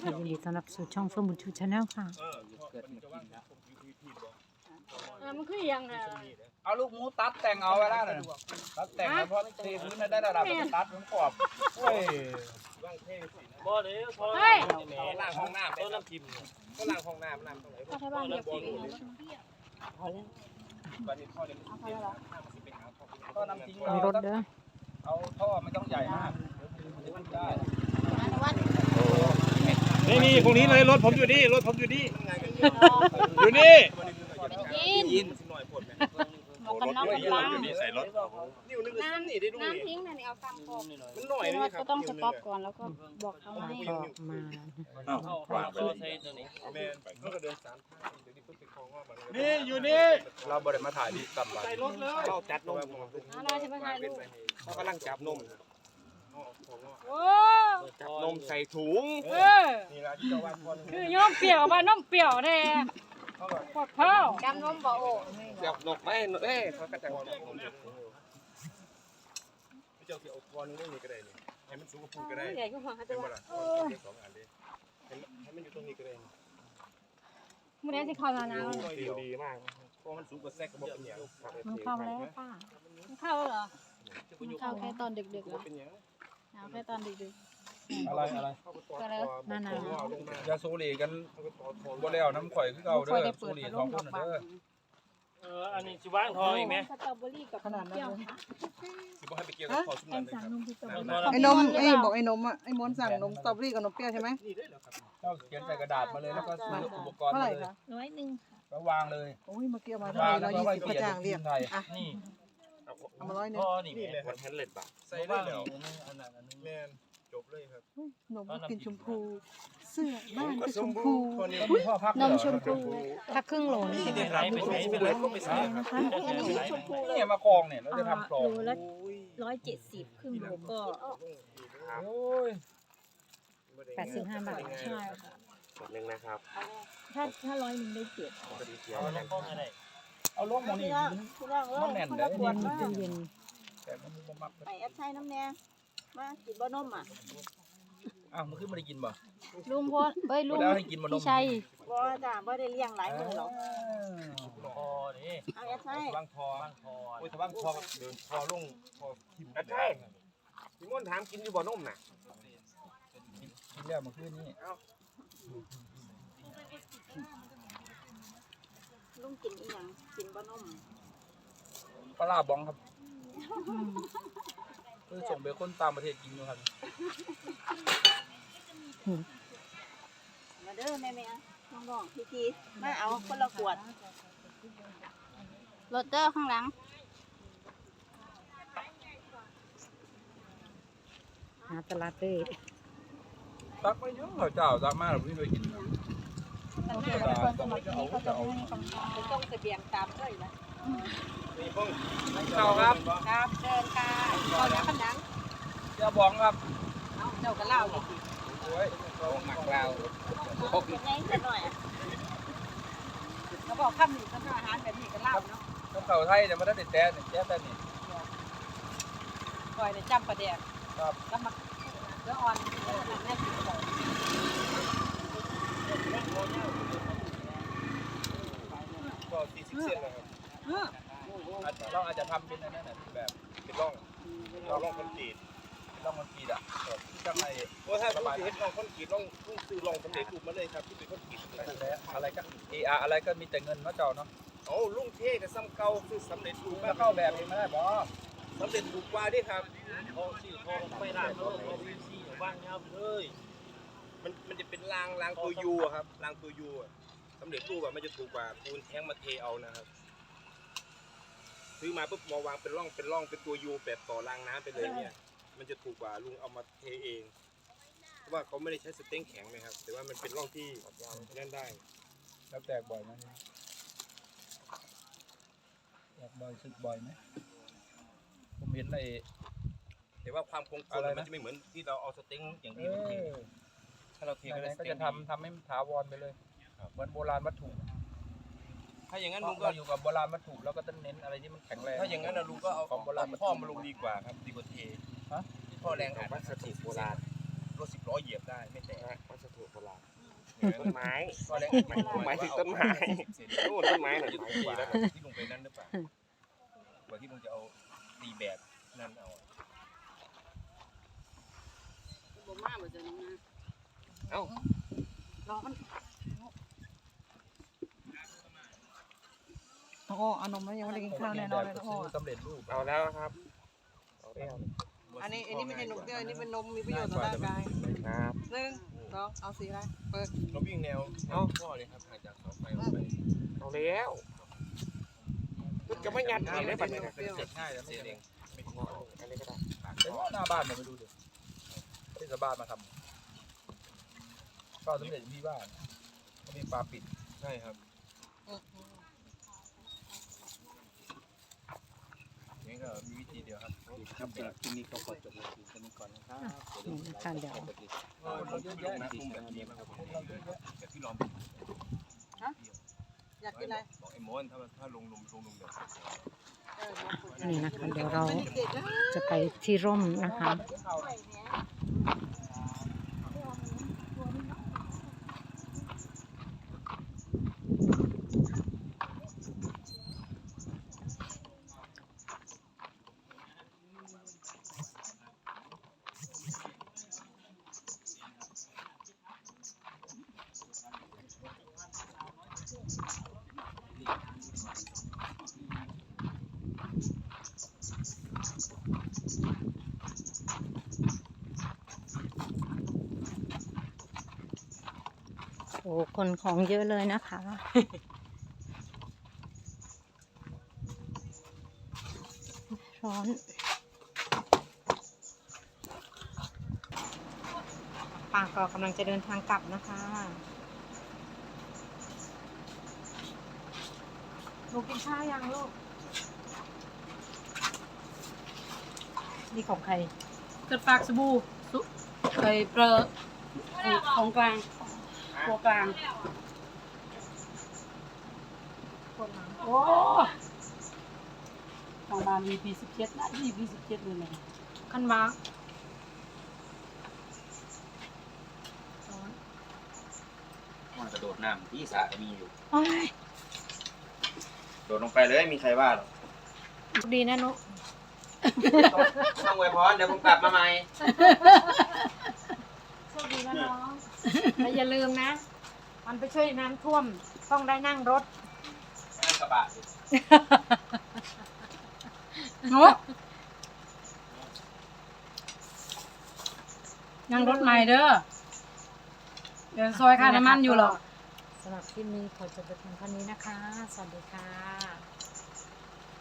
ค่ะยินดีต้อนรับสู่ช่องเฟิร์มบุญชูชาแนลค่ะ อ่ามันคือยังไงเอาลูกหมูตัดแต่งเอาไว้แล้วนะตัดแต่งเอาเพราะเทพื้นได้ระดับตัดมันกรอบโอ้ยบ่เลยพอเฮ้ยล้างห้องน้ำต้นน้ำทิมก็ล้างห้องน้ำน้ำตรงไหนก็ใช้บ้านเดียวกันบัดนี้พ่อเดี๋ยวมันสิไปหาพ่อก็น้ำทิ้งมีรถเด้อเอาท่อไม่ต้องใหญ่มากเดี๋ยวมันได้นี่ นี่ตรงนี้เลยรถผมอยู่นี่รถผมอยู่นี่อยู่นี่กินยินสิหน่อยปวดไหมหมวกกันน็อกกันล้างอยู่นี่ใส่รถนิ้วนึงก็นี่ได้ดูนี่น้ำทิ้งน่ะนี่เอากำพอมันหน่อยนึงครัก็บต้องสต็อปก่อนแล้วก็บอกเขาให้ก็มาวางไปเลยแม่เขาก็เดินสามทางเดี๋ยวนี้เขาติดคลองว่าบัดนี่อยู่นี่เราบริมาถ่ายดีกลับมาใส่รถเลยเราจัดนมเราจะไปถ่ายรูปเขากำลังจับนมโอ้จับนมใส่ถุงเออนี่ ละที่เจ้าว่าพ่อคือย้อมเปรี้ยวบ้านน้ำเปรี้ยวแท้ปวดเท้าจำนมบ่โอ้จับนกไม่เอ้เขาก็จับนมเจ้าเกี่ยวคอนึงได้นี่ก็ได้นี่ให้มันสูงกว่าพูก็ได้ใหญ่ขึ้นมาเขาเป็จะนว่าเวลาสองอันเลยให้มันอยู่ตรงนี้ก็ได้มื้อนี้สิเข้าแล้วนะดีดีมากเพราะมันสูงกว่าแซกก็บอกเป็นอย่างมันเข้าแล้วป้ามันเข้าแล้วเหรอมันเข้าแค่ตอนดึกๆเหรอเป็นอย่างเอาแค่ตอนดึก อะไรอะไรก็แล้วนานาอยาสูหลีกันบ่แล้วน้ำข่อยคือเก่าเด้อสูหลีสองคนเด้อเอออันนี้จิว่างทองอีกไหมสตรอเบอรี่กับขนาดนั้นเลยสิบ่ให้ไปเกี่ยวกับคอสุนันเลยครับไอ้นมไอ้บอกไอ้นมอะไอ้ม้วนสั่งนมสตรอเบอรี่กับนมเปรี้ยวใช่ไหมนี่ได้เหรอครับเจ้าเขียนใส่กระดาษมาเลยแล้วก็ซื้ออุปกรณ์เท่าไหมาร่เลยคะร้อยหนึ่งแล้ววางเลยโอ้ยเมื่อกี้เอามาเท่าไหวางร่แล้ร้วอยก็ยี่ไว้สิบเปลี่กยระนจ่างทีเรียกมไทยอะนี่เอามาร้อยหนึงพ่อนี่วันแฮนเล็ตบ่ใส่ได้แล้วแม่น จบเลยครับนมก็กินชมพู เสื้อบ้านก็ชมพูคนนี้ก็มีพ่อพักนมชมพูถ้าครึ่งโหลนี่นี่ได้ไหลไปใช้ไปเลยก็ไปใส่ครับอันนี้ชมพูเลยเนี่ยมาคลองเนี่ยเราจะทำคลองโลละร้อยเจ็ดสิบครึ่งโลก็โอ้ยแปดสิบห้าบาทใช่ค่ะหนึ่งนะครับ ถ้าถ้าร้อยหนึ่งได้เจ็ดเอาลงป้องอะไรเอาลงหมอนี่มันแน่นเลยนี่มันตู้เย็นแต่มันบ่มักไอแอปใช้น้ำแน่ มากินบ่นมอะอ้าวมันขึ้นมาได้กินบ่ลุงพลเอ้ยลุงแล้วให้กินบ่นมพี่ชัยบ่จ้าบ่ได้เลี้ยงหลายมื้อหรอกพอนี่เอาแอปใช้ว่างพอว่างพอโอ้ยถ้าว่างพอเดินพอลงพอทิมใช่พี่ม่อนถามกินอยู่บ่อนมน่ะกินแล้วมันขึ้นนี่ลุงกินอีหยังกินบ่นมปลาร้าบองครับ คือส่งไปคนตามประเทศกินอยู่ครับมาเด้อแม่ๆน้องๆพี่ๆมาเอาคนละขวดรถเตอร์ข้างหลังหาตลาดเต้ตักไม่เยอะเหรอเจ้าตักมากหรือพี่ไปกินมันน่าจะเป็นคนสมัยนี้เขาจะไม่ให้คำตอบไปต้องเสบียงตามเลยนะนี่ เพิ่งเจ้าครับครับเชิญค่ะตอนนี้ขนังเจ้าบองครับเอาเจ้าก็เล่าดิโอ้ยเราหมักเรายังไงจะหน่อยอะเขาบอกคำนี้เขาทำอาหารแบบนี้ก็เล่าเนาะถ้าเข่าไทยเนี่ยมันได้แต่แต่เนี่ยแต่แต่นี่คอยได้จำประเดี๋ยวครับก็มาเดี๋ยวอ่อนเดี๋ยวแม่กินก่อนก็สี่สิบเซนนะครับอาจจะ เราอาจจะทำเป็นอันนั้นน่ะแบบเป็นร่องร่องร่องคอนกรีตเร่องมันกีดอะที่ข้างโอ้ถ้าคุณสิเฮ็ดร่องคอนกรีตร่องคุณซื้อร่องสำเร็จรูปมาเลยครับที่เป็นคอนกรีตอะไรก็เอออะไรก็มีแต่เงินเนาะเจ้าเนาะโอ้ลุงเท่กับซ้ำเก่าคือสำเร็จรูปแล้วเข้าแบบเองไม่ได้บ่สำเร็จรูปกว่าดิครับพอสี่พอไปร้านเขาพอวีซีว่างเงาเลยมันมันจะเป็นรางรางตัวยูครับรางตัวยูสำเร็จรูปอะมันจะถูกกว่าปูนแท้งมาเทเอานะครับ ซื้อมาปุ๊บมาวางเป็นร่องเป็นร่องเป็นตัวยูแบบต่อรางน้ำไปเลยเนี่ย มันจะถูกกว่าลุงเอามาเทเองเพราะว่าเขาไม่ได้ใช้สเต็งแข็งนะครับ แต่ว่ามันเป็นร่องที่นั่นได้ แล้วแตกบ่อยไหมแตกบ่อยสึกบ่อยไหมผมเห็นไอ้แต่ว่าความคงทอะนไรนะมันจะไม่เหมือนที่เราเอาสเต็งอย่างเอนี้มาเทอถ้าเราเทก็ไหนได้ๆก็จะทำทำให้มันถาวรไปเลยเหมือนโบราณวัตถุ ถ้าอย่างนั้นงั้นลุลุงงก็ก็อยู่กับโบราณวัตถุแล้วก็ต้องเน้นอะไรที่มันแข็งแรง ถ้าอย่างนั้นนะลุงก็เอาของโบราณเอพ่อมาลงดีกว่าครับดีกว่าเทฮะพ่อแรงอัดวัสดุโบราณรถสิบล้อเหยียบได้ไม่แตกวัสดุโบราณต้นไม้หมายถึงต้นไม้นู่นต้นไม้หน่อยหลายปีแล้วที่ลุงไปนั่นหรือเปล่ากว่าที่ลุงจะเอาตีแบบนั่นเอาบ่มาบ่จะน้องนะเอ้ารอมัน อ๋อเอานมแล้วยังไม่ได้กินข้าวแน่นอนเลยนะพ่อสำเร็จรูปเอาแล้วครับเอาแล้วอันนี้อันนี้ไม่ใช่นมเตี้ยอันนี้เป็นนมมีประโยชน์ต่อร่างกายครับหนึ่งสองเอาสีอะไรเปิดเราวิ่งแนวเอาพ่อเลยครับห่างจากเสาไฟออกไปเอาแล้วก็ไม่ยัดหนีได้ปัดนี้นะเสร็จง่ายแล้วเสร็จเองไม่ต้องเอาอันนี้ก็ได้เดี๋ยวหน้าบ้านมาไปดูดิเทศบาลมาทำก็สำเร็จอยู่ที่บ้านเขามีปลาปิดใช่ครับนี่ก็มีวิธีเดียว ครับสำหรับที่นี่ก็ขอจบในทีนี้ก่อนนะครับนี่นะคะเดี๋ยว เราเยอะแยะนะทุ่มแบบนี้มันก็ผมแบบที่ลอมอยากกินอะไรบอกไอ้มอนถ้าถ้าลงลงลงลงเดี๋ยวนี่นะคะเดี๋ยวเราจะไปที่ร่มนะคะ คนของเยอะเลยนะคะ ร้อนป้าก็กำลังจะเดินทางกลับนะคะ ลูกกินข้าวยังลูก นี่ของใคร เกิดปากสบู่สุไอ้เปรอะของกลาง ตัวกลางโอ้ทางบ้าน EP สิบเจ็ดนะ EP สิบเจ็ดเลยนะคันมามันกระโดดน้ำที่สระมีอยู่ โอ้ยโดดลงไปเลยมีใครว่าหรอดีนะนุ ต้องไว้พรเดี๋ยวผมกลับมาใหม่โช คดีนะน้องแต่อย่าลืมนะ มันไปช่วยน้ำท่วมต้องได้นั่งรถ นั่งกระบะโอ้นั่งรถใหม่เด้อ เดี๋ยวซอยค่าน้ำมันอยู่หรอกสำหรับคลิปนี้ขอจบไปเพียงเท่านี้นะคะ สวัสดีค่ะ